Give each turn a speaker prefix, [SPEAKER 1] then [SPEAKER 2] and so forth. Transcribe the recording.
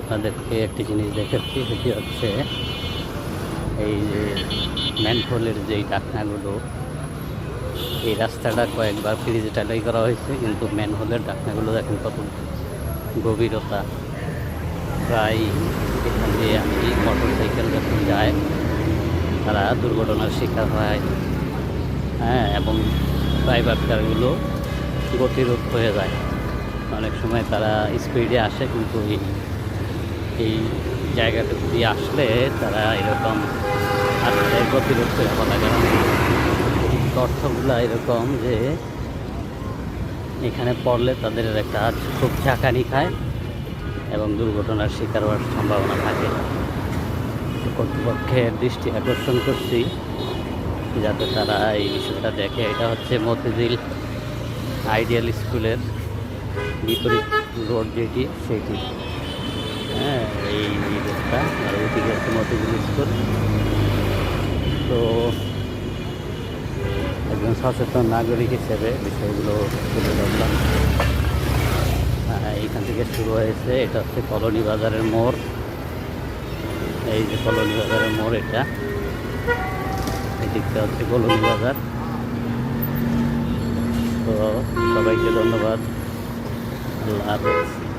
[SPEAKER 1] আপনাদেরকে একটি জিনিস দেখাচ্ছি, সেটি হচ্ছে এই যে ম্যানহোলের যেই ডাকনাগুলো, এই রাস্তাটা কয়েকবার ফ্রিজেটালাই করা হয়েছে, কিন্তু ম্যানহোলের ডাকনাগুলো দেখেন কত গভীরতা। প্রায় এখান দিয়ে আমি মোটর সাইকেল যখন যায়, তারা দুর্ঘটনার শিকার হয় হ্যাঁ এবং ড্রাইভার কারগুলো গতিরোধ হয়ে যায়। অনেক সময় তারা স্পিডে আসে, কিন্তু এই এই জায়গাটুকু আসলে তারা এরকম আসলে গতিরোধ করে বলা কারণ গর্তগুলো এরকম যে এখানে পড়লে তাদের একটা খুব ঝাঁকানি খায় এবং দুর্ঘটনার শিকার হওয়ার সম্ভাবনা থাকে। কর্তৃপক্ষের দৃষ্টি আকর্ষণ করছি যাতে তারা এই বিষয়টা দেখে। এটা হচ্ছে মতিঝিল আইডিয়াল স্কুলের বিপরীত রোড যেটি সেটি। হ্যাঁ এই রোডটা আর ওইদিকে হচ্ছে মতিঝিল স্কুল তো একজন সচেতন নাগরিক হিসেবে বিষয়গুলো তুলে ধরলাম। হ্যাঁ, এইখান থেকে শুরু হয়েছে এটা হচ্ছে কলোনি বাজারের মোড়। এই যে কলোনি বাজারের মোড় এটা। এদিকটা হচ্ছে কলোনি বাজার। তো সবাইকে ধন্যবাদ। little apples.